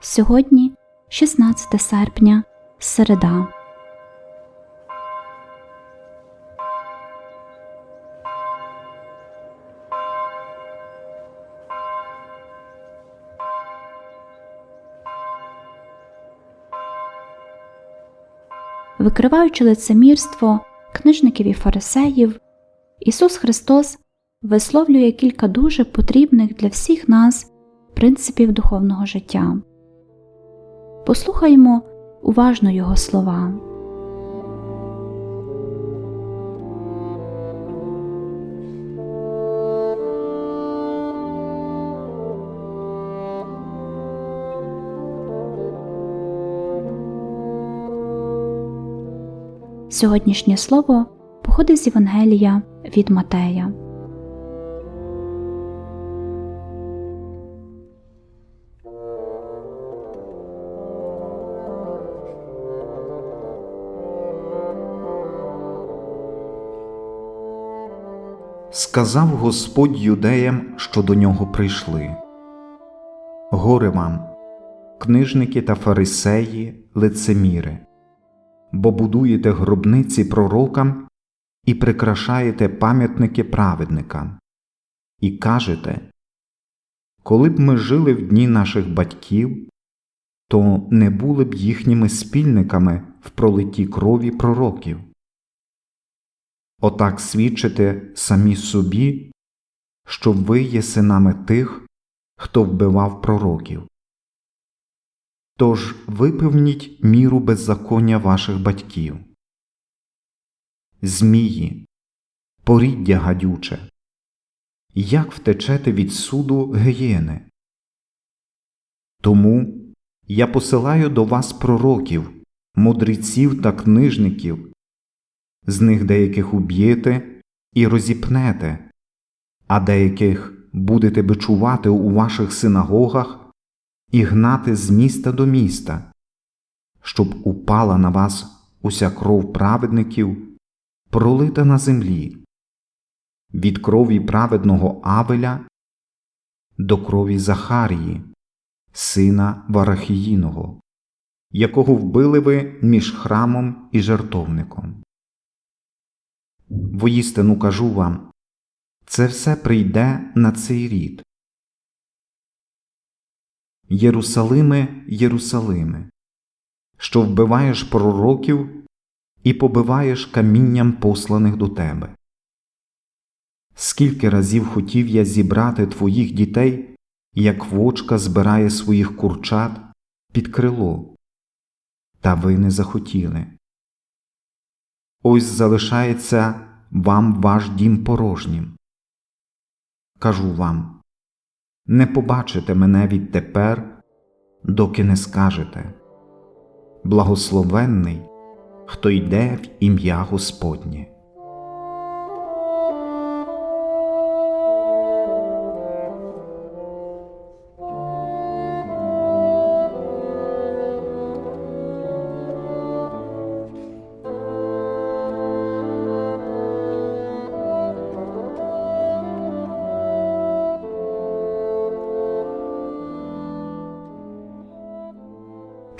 Сьогодні 16 серпня, середа. Викриваючи лицемірство книжників і фарисеїв, Ісус Христос висловлює кілька дуже потрібних для всіх нас принципів духовного життя. Послухаймо уважно Його слова. Сьогоднішнє слово походить з Євангелія від Матея. Сказав Господь юдеям, що до нього прийшли. Горе вам, книжники та фарисеї, лицеміри, бо будуєте гробниці пророкам і прикрашаєте пам'ятники праведникам, і кажете, коли б ми жили в дні наших батьків, то не були б їхніми спільниками в пролитті крові пророків. Отак свідчите самі собі, що ви є синами тих, хто вбивав пророків. Тож випевніть міру беззаконня ваших батьків. Змії, поріддя гадюче, як втечете від суду геєни. Тому я посилаю до вас пророків, мудреців та книжників з них деяких уб'єте і розіпнете, а деяких будете бичувати у ваших синагогах і гнати з міста до міста, щоб упала на вас уся кров праведників, пролита на землі, від крові праведного Авеля до крові Захарії, сина Варахіїного, якого вбили ви між храмом і жертовником. Воістину кажу вам, це все прийде на цей рід. Єрусалиме, Єрусалиме, що вбиваєш пророків і побиваєш камінням посланих до тебе. Скільки разів хотів я зібрати твоїх дітей, як вочка збирає своїх курчат під крило, та ви не захотіли. Ось залишається вам ваш дім порожнім. Кажу вам не побачите мене відтепер, доки не скажете Благословенний, хто йде в ім'я Господнє.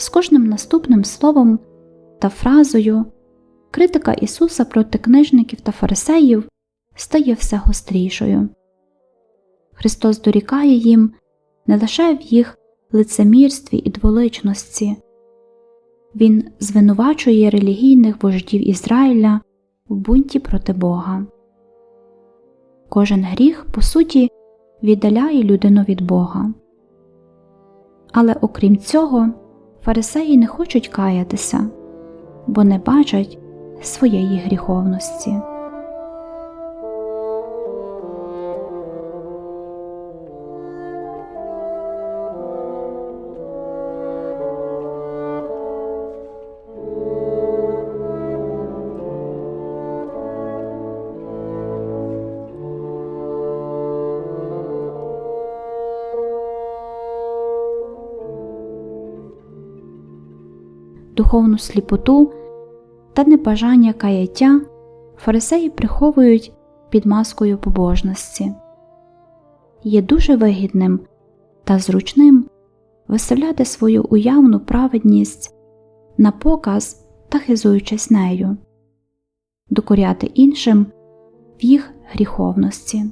З кожним наступним словом та фразою критика Ісуса проти книжників та фарисеїв стає все гострішою. Христос дорікає їм не лише в їх лицемірстві і дволичності, Він звинувачує релігійних вождів Ізраїля в бунті проти Бога. Кожен гріх, по суті, віддаляє людину від Бога. Але окрім цього, фарисеї не хочуть каятися, бо не бачать своєї гріховності. Духовну сліпоту та небажання каяття фарисеї приховують під маскою побожності. Є дуже вигідним та зручним виставляти свою уявну праведність на показ та хизуючись нею, докоряти іншим в їх гріховності,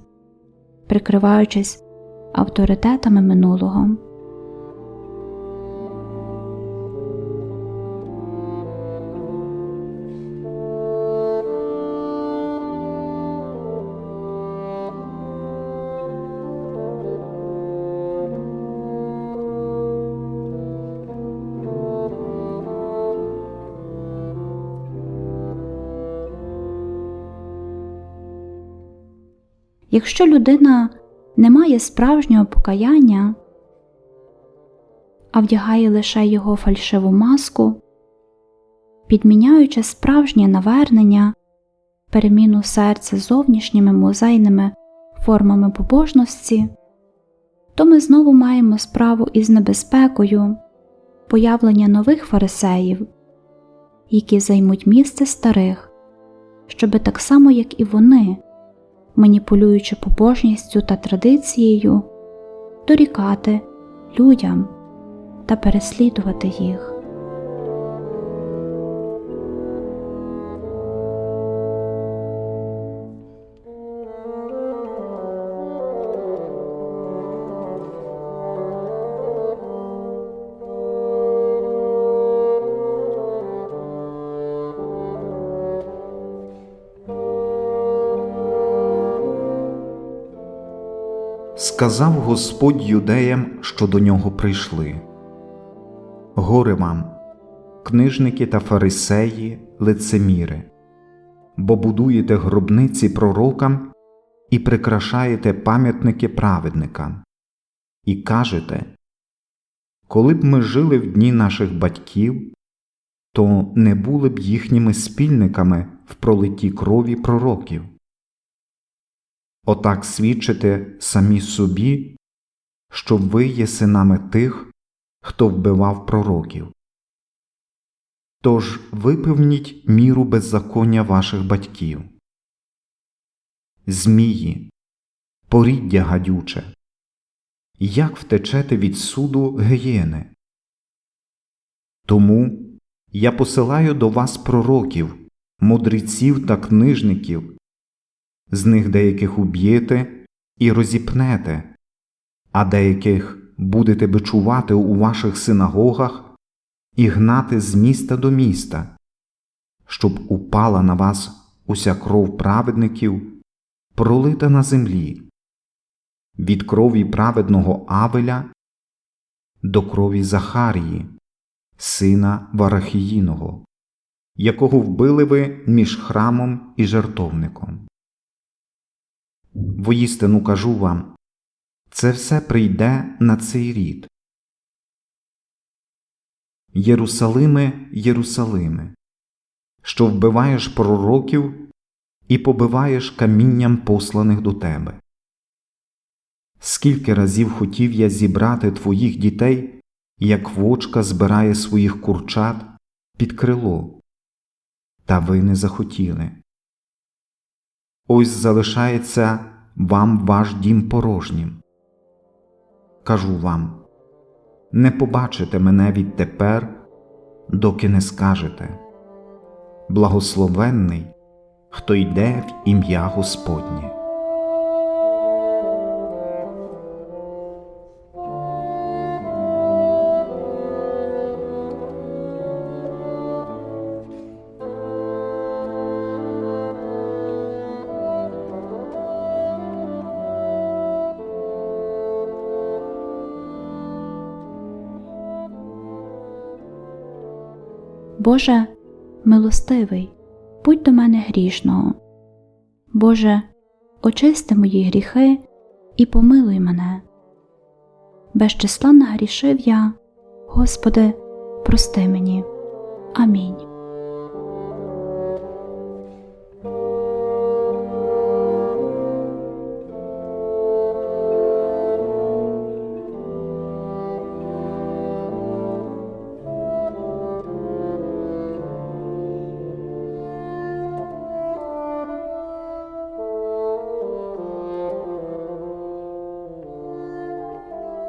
прикриваючись авторитетами минулого. Якщо людина не має справжнього покаяння, а вдягає лише його фальшиву маску, підміняючи справжнє навернення, переміну серця зовнішніми музейними формами побожності, то ми знову маємо справу із небезпекою появлення нових фарисеїв, які займуть місце старих, щоби так само, як і вони маніпулюючи побожністю та традицією, дорікати людям та переслідувати їх. Сказав Господь юдеям, що до нього прийшли. Горе вам, книжники та фарисеї, лицеміри, бо будуєте гробниці пророкам і прикрашаєте пам'ятники праведникам, і кажете, коли б ми жили в дні наших батьків, то не були б їхніми спільниками в пролитті крові пророків. Отак свідчите самі собі, що ви є синами тих, хто вбивав пророків. Тож випевніть міру беззаконня ваших батьків. Змії, поріддя гадюче, як втечете від суду геєни. Тому я посилаю до вас пророків, мудреців та книжників з них деяких уб'єте і розіпнете, а деяких будете бичувати у ваших синагогах і гнати з міста до міста, щоб упала на вас уся кров праведників, пролита на землі, від крові праведного Авеля до крові Захарії, сина Варахіїного, якого вбили ви між храмом і жертовником. Воістину кажу вам, це все прийде на цей рід. Єрусалиме, Єрусалиме, що вбиваєш пророків і побиваєш камінням посланих до тебе. Скільки разів хотів я зібрати твоїх дітей, як вочка збирає своїх курчат під крило, та ви не захотіли. Ось залишається вам ваш дім порожнім. Кажу вам не побачите мене відтепер, доки не скажете Благословенний, хто йде в ім'я Господнє. Боже, милостивий, будь до мене грішного. Боже, очисти мої гріхи і помилуй мене. Без числа нагрішив я, Господи, прости мені. Амінь.